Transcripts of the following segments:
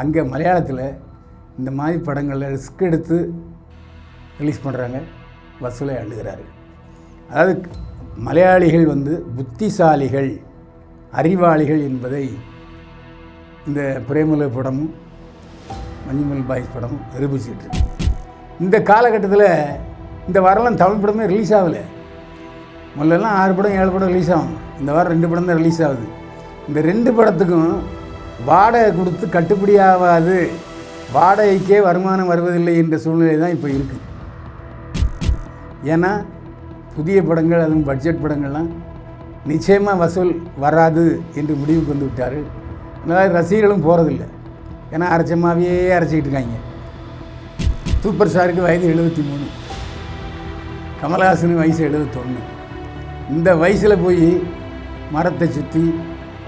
அங்கே மலையாளத்தில் இந்த மாதிரி படங்களில் ரிஸ்க் எடுத்து ரிலீஸ் பண்ணுறாங்க. வசூலை அழுகிறாரு அதாவது மலையாளிகள் வந்து புத்திசாலிகள் அறிவாளிகள் என்பதை இந்த பிரேமல படமும் மஞ்சுமல் பாய்ஸ் படமும் நிரூபிச்சுட்டு இந்த காலகட்டத்தில் இந்த வாரம்லாம் தமிழ் படமே ரிலீஸ் ஆகலை. முதல்லலாம் ஆறு படம் ஏழு படம் ரிலீஸ் ஆகும். இந்த வாரம் ரெண்டு படம் தான் ரிலீஸ் ஆகுது. இந்த ரெண்டு படத்துக்கும் வாடகை கொடுத்து கட்டுப்படியாகாது வாடகைக்கே வருமானம் வருவதில்லை என்ற சூழ்நிலை தான் இப்போ இருக்குது ஏன்னா புதிய படங்கள் அதுவும் பட்ஜெட் படங்கள்லாம் நிச்சயமாக வசூல் வராது என்று முடிவுக்கு வந்து விட்டார்கள். அதனால் ரசிகர்களும் போகிறதில்ல ஏன்னா அரைச்சமாவே அரைச்சிக்கிட்டு இருக்காங்க. சூப்பர் ஸ்டாருக்கு வயது எழுபத்தி மூணு. கமலஹாசனுக்கு வயசு எழுபத்தொன்று இந்த வயசில் போய் மரத்தை சுற்றி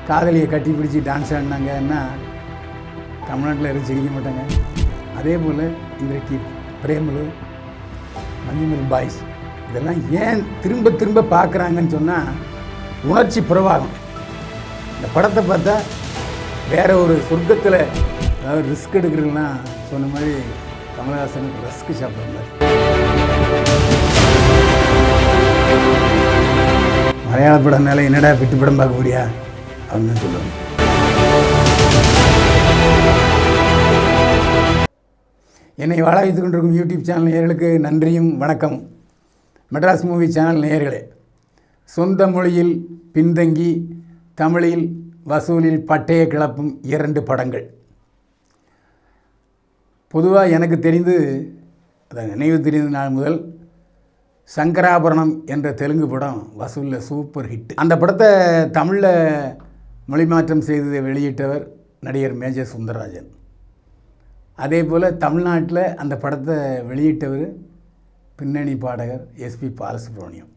காதலியை கட்டி பிடிச்சி டான்ஸ் ஆடினாங்கன்னா தமிழ்நாட்டில் யாரும் சிரிக்க மாட்டாங்க. அதே போல் இன்றைக்கு பிரேமலு மஞ்சுமல் பாய்ஸ் இதெல்லாம் ஏன் திரும்ப திரும்ப பார்க்குறாங்கன்னு சொன்னால் உணர்ச்சி பிரவாகம் இந்த படத்தை பார்த்தா வேற ஒரு சொர்க்கத்தில் அதாவது ரிஸ்க் எடுக்கிறீங்களா சொன்ன மாதிரி கமலஹாசனுக்கு ரஸ்க் சாப்பிட்ற மாதிரி. மலையாள படம்னால என்னடா விட்டு படம் பார்க்க முடியா அப்படின்னு சொல்லுவாங்க என்னை வாழ வைத்துக் கொண்டிருக்கும் யூடியூப் சேனல் நேயர்களுக்கு நன்றியும் வணக்கம் மெட்ராஸ் மூவி சேனல் நேயர்களே சொந்த மொழியில் பின்தங்கி தமிழில் வசூலில் பட்டையை கிளப்பும் இரண்டு படங்கள். பொதுவாக எனக்கு தெரிந்து அதை நினைவு தெரிந்த நாள் முதல் சங்கராபரணம் என்ற தெலுங்கு படம் வசூலில் சூப்பர் ஹிட் அந்த படத்தை தமிழில் மொழிமாற்றம் செய்ததை வெளியிட்டவர் நடிகர் மேஜர் சுந்தரராஜன். அதே போல் தமிழ்நாட்டில் அந்த படத்தை வெளியிட்டவர் பின்னணி பாடகர் எஸ்பி பாலசுப்ரமணியம்.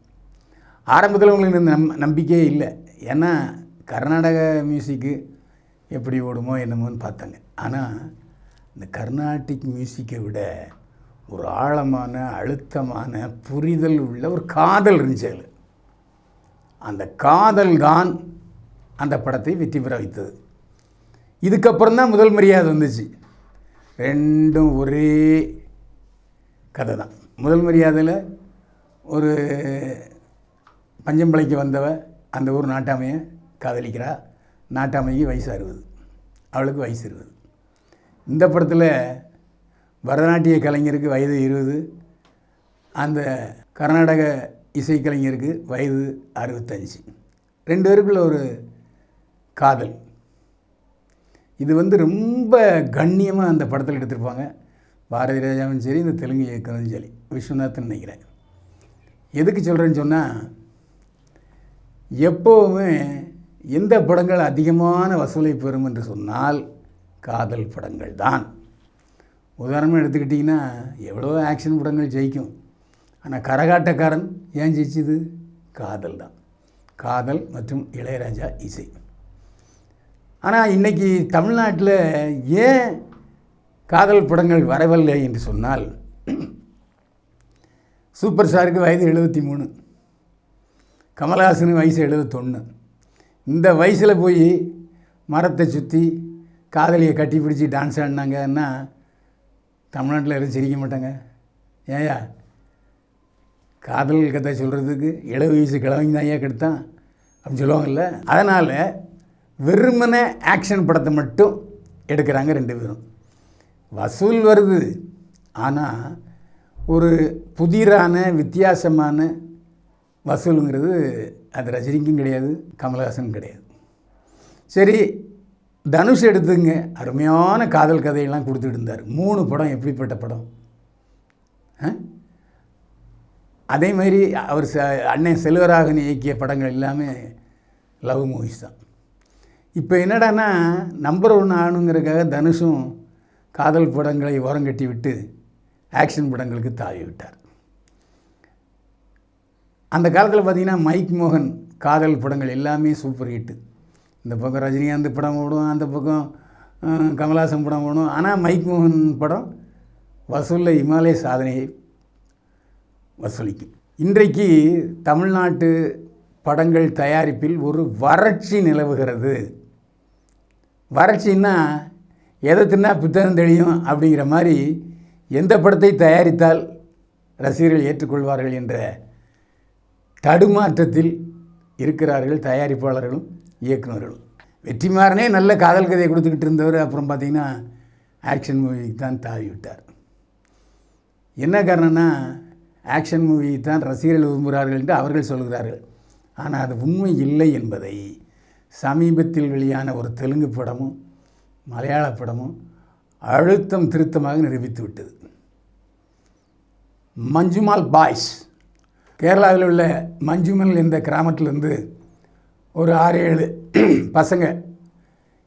ஆரம்பத்தில் உங்களுக்கு நம் நம்பிக்கையே இல்லை. ஏன்னா கர்நாடக மியூசிக்கு எப்படி ஓடுமோ என்னமோன்னு பார்த்தாங்க. ஆனால் இந்த கர்நாடிக் மியூசிக்கை விட ஒரு ஆழமான அழுத்தமான புரிதல் உள்ள ஒரு காதல் இருந்துச்சு அதில். அந்த காதல் தான் அந்த படத்தை வெற்றி பெற வைத்தது. இதுக்கப்புறம் தான் முதல் மரியாதை வந்துச்சு. ரெண்டும் ஒரே கதை தான். முதல் மரியாதையில் ஒரு பஞ்சம்பளைக்கு வந்தவ அந்த ஊர் நாட்டாமையை காதலிக்கிறா. நாட்டாமைக்கு வயசு அறுபது. அவளுக்கு வயசு இருபது. இந்த படத்தில் பரதநாட்டிய கலைஞருக்கு வயது இருபது. அந்த கர்நாடக இசைக்கலைஞருக்கு வயது அறுபத்தஞ்சு. ரெண்டு பேருக்குள்ள ஒரு காதல். இது வந்து ரொம்ப கண்ணியமாக அந்த படத்தில் எடுத்திருப்பாங்க. பாரதி ராஜாவும் சரி இந்த தெலுங்கு இயக்குனரும் சரி. விஸ்வநாத்னு நினைக்கிறேன். எதுக்கு சொல்கிறேன்னு சொன்னால் எப்போவுமே எந்த படங்கள் அதிகமான வசூலை பெறும் என்று சொன்னால் காதல் படங்கள் தான். உதாரணமாக எடுத்துக்கிட்டிங்கன்னா எவ்வளோ ஆக்ஷன் படங்கள் ஜெயிக்கும். ஆனால் கரகாட்டக்காரன் ஏன் ஜெயிச்சுது? காதல் தான். காதல் மற்றும் இளையராஜா இசை. ஆனால் இன்றைக்கி தமிழ்நாட்டில் ஏன் காதல் படங்கள் வரவில்லை என்று சொன்னால் சூப்பர் ஸ்டாருக்கு வயது எழுபத்தி மூணு கமலஹாசனுக்கு வயசு எழுபத்தொன்று இந்த வயசில் போய் மரத்தை சுற்றி காதலியை கட்டி பிடிச்சி டான்ஸ் ஆடினாங்கன்னா தமிழ்நாட்டில் யாரும் சிரிக்க மாட்டாங்க. ஏயா காதல் கதை சொல்கிறதுக்கு இள வயசு கிழவங்க தான் ஏன் கெடுத்தான் அப்படின்னு சொல்லுவாங்கல்ல. அதனால் வெறுமனே ஆக்ஷன் படத்தை மட்டும் எடுக்கிறாங்க ரெண்டு பேரும். வசூல் வருது. ஆனால் ஒரு புதிரான வித்தியாசமான வசூலுங்கிறது அது ரஜினிக்கும் கிடையாது கமல்ஹாசனும் கிடையாது. சரி தனுஷ் எடுத்துங்க. அருமையான காதல் கதையெல்லாம் கொடுத்துட்டு இருந்தார். மூணு படம் எப்படிப்பட்ட படம்? அதே மாதிரி அவர் ச அண்ணன் செல்வராகன் இயக்கிய படங்கள் எல்லாமே லவ் மூவிஸ் தான். இப்போ என்னடான்னா நம்பர் ஒன் ஆணுங்கிறதுக்காக தனுஷும் காதல் படங்களை ஓரங்கட்டி விட்டு ஆக்ஷன் படங்களுக்கு தாவி விட்டார். அந்த காலத்தில் பார்த்திங்கன்னா மைக் மோகன் காதல் படங்கள் எல்லாமே சூப்பர் ஹிட்டு இந்த பக்கம் ரஜினிகாந்த் படம் ஓடும் அந்த பக்கம் கமலாசன் படம் ஓடும். ஆனால் மைக் மோகன் படம் வசூலில் இமாலய சாதனையை வசூலிக்கும். இன்றைக்கு தமிழ்நாட்டு படங்கள் தயாரிப்பில் ஒரு வறட்சி நிலவுகிறது. வறட்சின்னா எதை தின்னா புத்தகம் தெளியும் அப்படிங்கிற மாதிரி எந்த படத்தை தயாரித்தால் ரசிகர்கள் ஏற்றுக்கொள்வார்கள் என்ற தடுமாற்றத்தில் இருக்கிறார்கள் தயாரிப்பாளர்களும் இயக்குநர்களும். வெற்றிமாறனே நல்ல காதல் கதையை கொடுத்துக்கிட்டு இருந்தவர் அப்புறம் பார்த்திங்கன்னா ஆக்ஷன் மூவிக்கு தான் தாவி விட்டார் என்ன காரணம்னா ஆக்ஷன் மூவி தான் ரசிகர்கள் விரும்புகிறார்கள் என்று அவர்கள் சொல்கிறார்கள். ஆனால் அது உண்மை இல்லை என்பதை சமீபத்தில் வெளியான ஒரு தெலுங்கு படமும் மலையாள படமும் அழுத்தம் திருத்தமாக நிரூபித்து விட்டது. மஞ்சுமால் பாய்ஸ். கேரளாவில் உள்ள மஞ்சுமல் என்ற கிராமத்திலேருந்து ஒரு ஆறு ஏழு பசங்க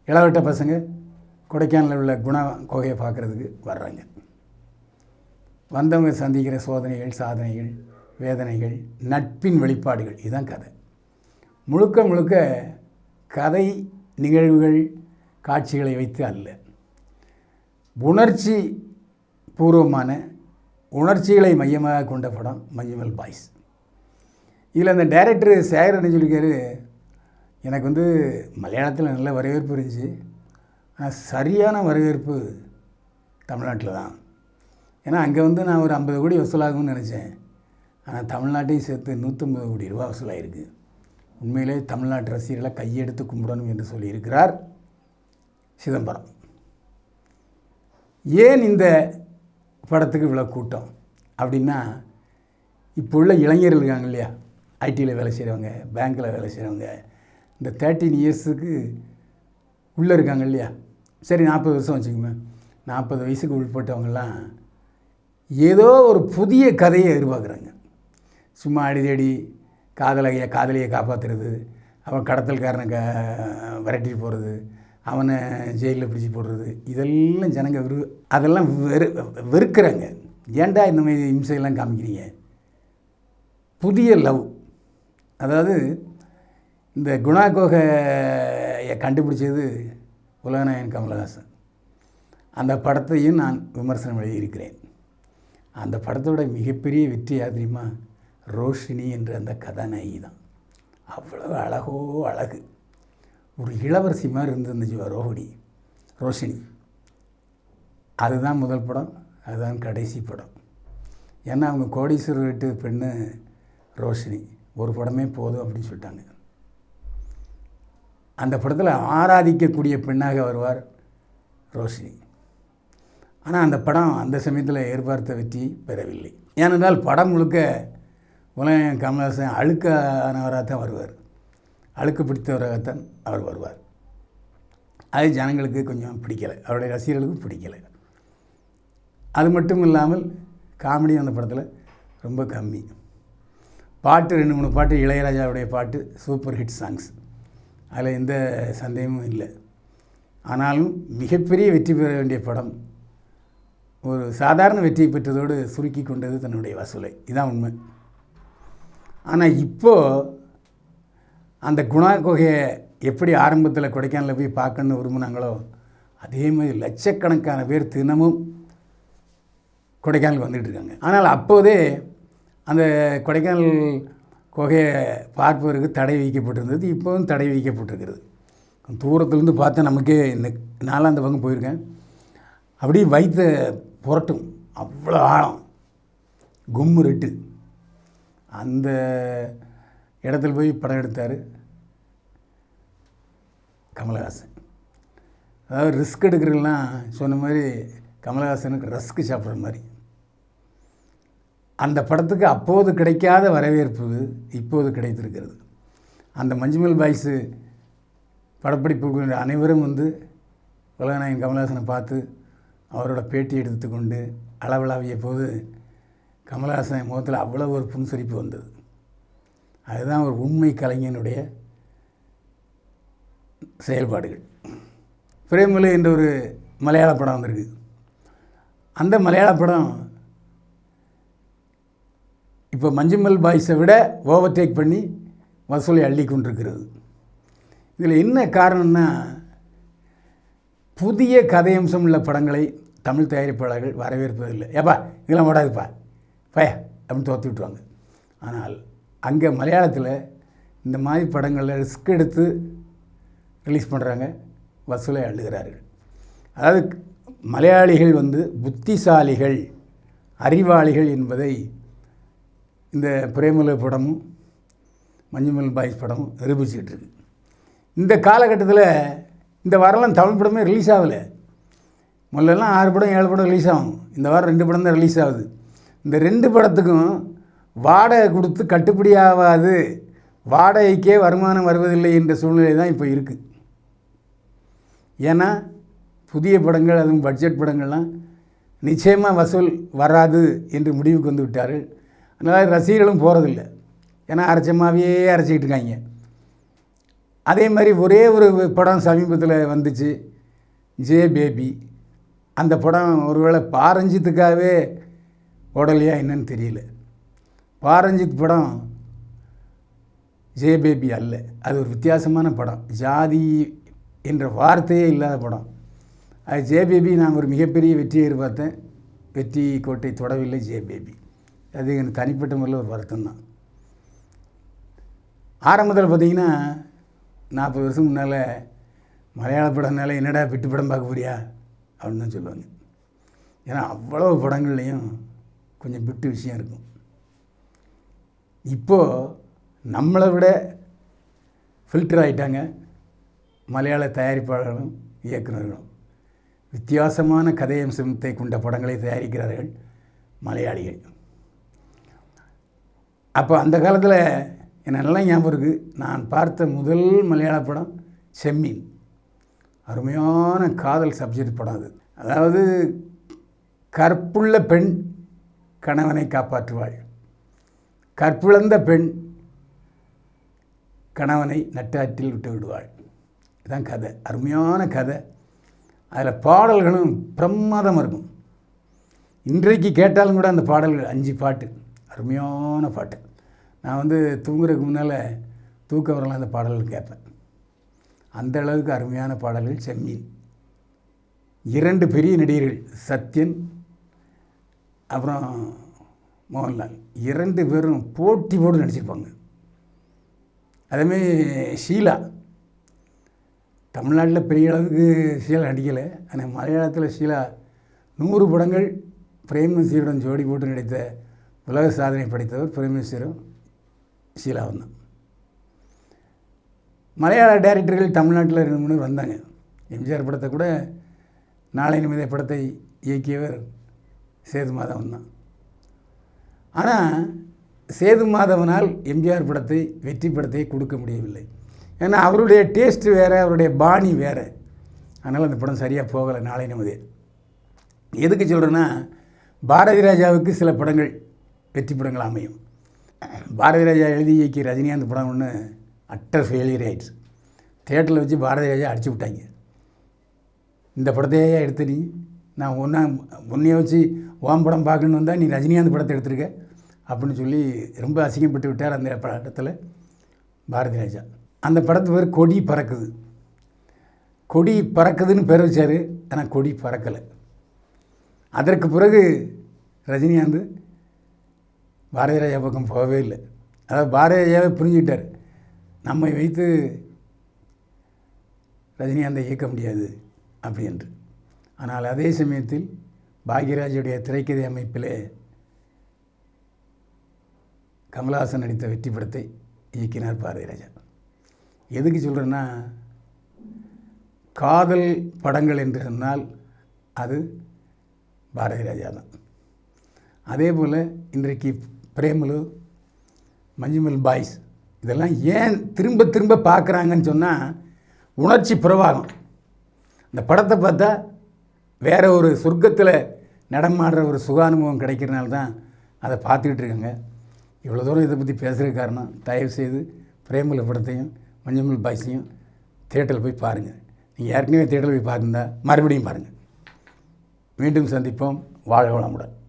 இளவட்ட பசங்க கொடைக்கானலில் உள்ள குண கோகையை பார்க்குறதுக்கு வர்றாங்க. வந்தவங்க சந்திக்கிற சோதனைகள் சாதனைகள் வேதனைகள் நட்பின் வெளிப்பாடுகள் இதுதான் கதை. முழுக்க முழுக்க கதை நிகழ்வுகள் காட்சிகளை வைத்து அல்ல. உணர்ச்சி பூர்வமான உணர்ச்சிகளை மையமாக கொண்ட படம் மஞ்சுமல் பாய்ஸ். இதில் அந்த டைரக்டர் சேகர் என்ன சொல்லியிருக்காரு எனக்கு வந்து மலையாளத்தில் நல்ல வரவேற்பு இருந்துச்சு. ஆனால் சரியான வரவேற்பு தமிழ்நாட்டில் தான். ஏன்னா அங்கே வந்து நான் ஒரு ஐம்பது கோடி வசூலாகும்னு நினச்சேன். ஆனால் தமிழ்நாட்டையும் சேர்த்து நூற்றம்பது கோடி ரூபா வசூலாகிருக்கு உண்மையிலே தமிழ்நாட்டு ரசிகர்களை கையெடுத்து கும்பிடணும் என்று சொல்லியிருக்கிறார் சிதம்பரம். ஏன் இந்த படத்துக்கு இவ்வளோ கூட்டம்? அப்படின்னா இப்போ உள்ள இளைஞர்கள் இருக்காங்க இல்லையா? ஐடியில் வேலை செய்கிறவங்க பேங்க்கில் வேலை செய்கிறவங்க இந்த தேர்ட்டீன் இயர்ஸுக்கு உள்ளே இருக்காங்க இல்லையா? சரி நாற்பது வருஷம் வச்சுக்கோங்க நாற்பது வயசுக்கு உள்பட்டவங்கெல்லாம் ஏதோ ஒரு புதிய கதையை எதிர்பார்க்குறாங்க. சும்மா அடிதடி காதலையை காதலியை காப்பாற்றுறது அவன் கடத்தல்காரனை க விரட்டிட்டு போகிறது அவனை ஜெயிலில் பிடிச்சி போடுறது இதெல்லாம் ஜனங்க விரு அதெல்லாம் வெறு வெறுக்கிறாங்க. ஏன்டா இந்த மாதிரி இம்சையெல்லாம் காமிக்கிறீங்க? புதிய லவ். அதாவது இந்த குணா கோகையை கண்டுபிடிச்சது உலகநாயகன் கமலஹாசன். அந்த படத்தையும் நான் விமர்சனம் எழுதியிருக்கிறேன். அந்த படத்தோட மிகப்பெரிய வெற்றி யாத்திரியமாக ரோஷினி என்ற அந்த கதாநாயகி தான். அவ்வளவு அழகோ அழகு. ஒரு இளவரசி மாதிரி இருந்துருந்துச்சு ரோஹிணி. ரோஷினி அதுதான் முதல் படம் அதுதான் கடைசி படம். ஏன்னா அவங்க கோடீஸ்வரர் வீட்டு பெண்ணு ரோஷினி ஒரு படமே போதும் அப்படின்னு சொல்லிட்டாங்க. அந்த படத்தில் ஆராதிக்கக்கூடிய பெண்ணாக வருவார் ரோஷினி ஆனால் அந்த படம் அந்த சமயத்தில் எதிர்பார்த்த வெற்றி பெறவில்லை. ஏனென்றால் படம் முழுக்க உலகம் கமலஹாசன் அழுக்கானவராக தான் வருவார். அழுக்கு பிடித்தவராகத்தான் அவர் வருவார். அது ஜனங்களுக்கு கொஞ்சம் பிடிக்கலை. அவருடைய ரசிகர்களுக்கும் பிடிக்கலை. அது மட்டும் இல்லாமல் காமெடி அந்த படத்தில் ரொம்ப கம்மி. பாட்டு ரெண்டு மூணு பாட்டு இளையராஜாவுடைய பாட்டு சூப்பர் ஹிட் சாங்ஸ். அதில் எந்த சந்தேகமும் இல்லை. ஆனாலும் மிகப்பெரிய வெற்றி பெற வேண்டிய படம் ஒரு சாதாரண வெற்றியை பெற்றதோடு சுருக்கி கொண்டது தன்னுடைய வசூலை. இதுதான் உண்மை. ஆனால் இப்போது அந்த குணா குகையை எப்படி ஆரம்பத்தில் கொடைக்கானலில் போய் பார்க்கணுன்னு விரும்புனாங்களோ அதே மாதிரி லட்சக்கணக்கான பேர் தினமும் கொடைக்கானல் வந்துகிட்டு இருக்காங்க. ஆனால் அப்போதே அந்த கொடைக்கானல் குகையை பார்ப்பதற்கு தடை வைக்கப்பட்டிருந்தது இப்போவும் தடை வைக்கப்பட்டிருக்கிறது. தூரத்துலேருந்து பார்த்தா நமக்கே இந்த நாலாம் அந்த பக்கம் போயிருக்கேன். அப்படியே வைத்த புரட்டும் அவ்வளோ ஆழம். கும்மு ரெட்டு அந்த இடத்துல போய் படம் எடுத்தார் கமலஹாசன். அதாவது ரிஸ்க் எடுக்கிறதுலாம் சொன்ன மாதிரி கமலஹாசனுக்கு ரஸ்க்கு சாப்பிட்ற மாதிரி. அந்த படத்துக்கு அப்போது கிடைக்காத வரவேற்பு இப்போது கிடைத்திருக்கிறது. அந்த மஞ்சுமல் பாய்ஸு படப்பிடிப்பு அனைவரும் வந்து உலகநாயகன் கமலஹாசனை பார்த்து அவரோட பேட்டி எடுத்துக்கொண்டு அளவலாவிய போது கமலஹாசன் முகத்தில் அவ்வளோ ஒரு புன்சிரிப்பு வந்தது. அதுதான் ஒரு உண்மை கலைஞனுடைய செயல்பாடுகள். பிரேமலு என்ற ஒரு மலையாள படம் வந்திருக்கு. அந்த மலையாள படம் இப்போ மஞ்சுமல் பாய்ஸை விட ஓவர்டேக் பண்ணி வசூலை அள்ளி கொண்டிருக்கிறது. இதில் என்ன காரணம்னா புதிய கதையம்சம் உள்ள படங்களை தமிழ் தயாரிப்பாளர்கள் வரவேற்பதில்லை. ஏப்பா இதெல்லாம் ஓடாதுப்பா. பய அப்படின்னு தோற்று விட்டுருவாங்க. ஆனால் அங்கே மலையாளத்தில் இந்த மாதிரி படங்களில் ரிஸ்க் எடுத்து ரிலீஸ் பண்ணுறாங்க வசூலை அள்ளுகிறார்கள். அதாவது மலையாளிகள் வந்து புத்திசாலிகள் அறிவாளிகள் என்பதை இந்த பிரேமல படமும் மஞ்சுமல் பாய்ஸ் படமும் நிரூபிச்சுக்கிட்டு இருக்கு. இந்த காலகட்டத்தில் இந்த வாரம்லாம் தமிழ் படமே ரிலீஸ் ஆகலை. முதல்லலாம் ஆறு படம் ஏழு படம் ரிலீஸ் ஆகும். இந்த வாரம் ரெண்டு படம் தான் ரிலீஸ் ஆகுது. இந்த ரெண்டு படத்துக்கும் வாடகை கொடுத்து கட்டுப்படி ஆகாது வாடகைக்கே வருமானம் வருவதில்லை என்ற சூழ்நிலை தான் இப்போ இருக்குது ஏன்னா புதிய படங்கள் அதுவும் பட்ஜெட் படங்கள்லாம் நிச்சயமாக வசூல் வராது என்று முடிவுக்கு வந்து விட்டார்கள். அதனால் ரசிகர்களும் போகிறதில்ல ஏன்னா அரைச்சமாவே அரைச்சிக்கிட்டு இருக்காங்க. அதே மாதிரி ஒரே ஒரு படம் சமீபத்தில் வந்துச்சு. J Baby. அந்த படம் ஒருவேளை பாரஞ்சித்துக்காகவே ஓடலையா என்னன்னு தெரியல. பாரஞ்சித் படம் ஜெயபேபி அல்ல. அது ஒரு வித்தியாசமான படம். ஜாதி என்ற வார்த்தையே இல்லாத படம். அது ஜெயபேபி நான் ஒரு மிகப்பெரிய வெற்றியை எதிர்பார்த்தேன். வெற்றி கோட்டை தொடவில்லை ஜெயபேபி. அது எனக்கு தனிப்பட்ட முறையில் ஒரு வருத்தம் தான். ஆரம்பத்தில் பார்த்தீங்கன்னா நாற்பது வருஷம் முன்னால் மலையாள படம்னால என்னடா பிட்டு படம் பார்க்க போறியா? அப்படின்னு தான் சொல்லுவாங்க. ஏன்னா அவ்வளோ படங்கள்லேயும் கொஞ்சம் பிட்டு விஷயம் இருக்கும். இப்போது நம்மளை விட ஃபில்டர் ஆகிட்டாங்க மலையாள தயாரிப்பாளர்களும் இயக்குநர்களும். வித்தியாசமான கதையம்சத்தை கொண்ட படங்களை தயாரிக்கிறார்கள் மலையாளிகள். அப்போ அந்த காலத்தில் எனக்கு நல்லா ஞாபகம் இருக்குது நான் பார்த்த முதல் மலையாள படம் செம்மீன். அருமையான காதல் சப்ஜெக்ட் படம் அது. அதாவது கற்புள்ள பெண் கணவனை காப்பாற்றுவாள். கற்பிழந்த பெண் கணவனை நட்டாற்றில் விட்டு விடுவாள். இதுதான் கதை. அருமையான கதை. அதில் பாடல்களும் பிரமாதமாக இருக்கும். இன்றைக்கு கேட்டாலும் கூட அந்த பாடல்கள் அஞ்சு பாட்டு. அருமையான பாட்டு. நான் வந்து தூங்குறதுக்கு முன்னால் தூக்கம் வரலாம் அந்த பாடல்கள் கேட்பேன். அந்த அளவுக்கு அருமையான பாடல்கள் செம்மீன். இரண்டு பெரிய நடிகர்கள் சத்யன் அப்புறம் மோகன்லால். இரண்டு பேரும் போட்டி போட்டு நடிச்சிருப்பாங்க. அதேமாரி ஷீலா. தமிழ்நாட்டில் பெரிய அளவுக்கு ஷீலா நடிக்கலை. ஆனால் மலையாளத்தில் ஷீலா நூறு படங்கள் பிரேமசீருடன் ஜோடி போட்டு நடித்த உலக சாதனை படைத்தவர் பிரேமசீரும் ஷீலாவும் தான். மலையாள டைரக்டர்கள் தமிழ்நாட்டில் ரெண்டு மூணு வந்தாங்க. எம்ஜிஆர் படத்தை கூட நாளை நிமித படத்தை இயக்கியவர் சேது மாதவன் தான். ஆனால் சேது மாதவனால் எம்ஜிஆர் படத்தை வெற்றி படத்தை கொடுக்க முடியவில்லை. ஏன்னா அவருடைய டேஸ்ட்டு வேறு அவருடைய பாணி வேறு. அதனால் அந்த படம் சரியாக போகலை நாளை நிமிதே. எதுக்கு சொல்கிறேன்னா பாரதி ராஜாவுக்கு சில படங்கள் வெற்றி படங்கள் அமையும். பாரதி ராஜா எழுதி இயக்கி ரஜினிகாந்த் படம் ஒன்று அட்டர் ஃபெயிலியர் ஆயிடுச்சு. தேட்டரில் வச்சு பாரதி ராஜா அடிச்சு விட்டாங்க. இந்த படத்தையே எடுத்து நீ நான் ஒன்றா உன்னைய வச்சு ஓம் படம் பார்க்கணுன்னு வந்தால் நீ ரஜினிகாந்த் படத்தை எடுத்திருக்க. அப்படின்னு சொல்லி ரொம்ப அசிங்கப்பட்டு விட்டார் அந்த படத்தில் பாரதி ராஜா. அந்த படத்து பேர் கொடி பறக்குது. கொடி பறக்குதுன்னு பேர் வச்சார் ஆனால் கொடி பறக்கலை. அதற்கு பிறகு ரஜினிகாந்த் பாரதி ராஜா பக்கம் போகவே இல்லை. அதாவது பாரதி ராஜாவே புரிஞ்சுக்கிட்டார். நம்மை வைத்து ரஜினிகாந்தை இயக்க முடியாது அப்படின்ட்டு. ஆனால் அதே சமயத்தில் பாக்யராஜுடைய திரைக்கதை அமைப்பிலே கமலஹாசன் நடித்த வெற்றி படத்தை இயக்கினார் பாரதிராஜா எதுக்கு சொல்கிறேன்னா காதல் படங்கள் என்று சொன்னால் அது பாரதிராஜா தான். அதே போல் இன்றைக்கு பிரேமலு மஞ்சுமல் பாய்ஸ் இதெல்லாம் ஏன் திரும்ப திரும்ப பார்க்குறாங்கன்னு சொன்னால் உணர்ச்சி பிரவாகம் இந்த படத்தை பார்த்தா வேறு ஒரு சொர்க்கத்தில் நடமாடுற ஒரு சுகானுபவம் கிடைக்கிறனால தான் அதை பார்த்துக்கிட்டு இருக்காங்க இவ்வளோ தூரம் இதை பற்றி பேசுகிற காரணம் தயவு செய்து பிரேமல படத்தையும் மஞ்சள் பாய்ஸையும் தேட்டரில் போய் பாருங்கள் நீங்கள் ஏற்கனவே தேட்டரில் போய் பார்த்துருந்தா மறுபடியும் பாருங்கள் மீண்டும் சந்திப்போம். வாழ வளமுடன்.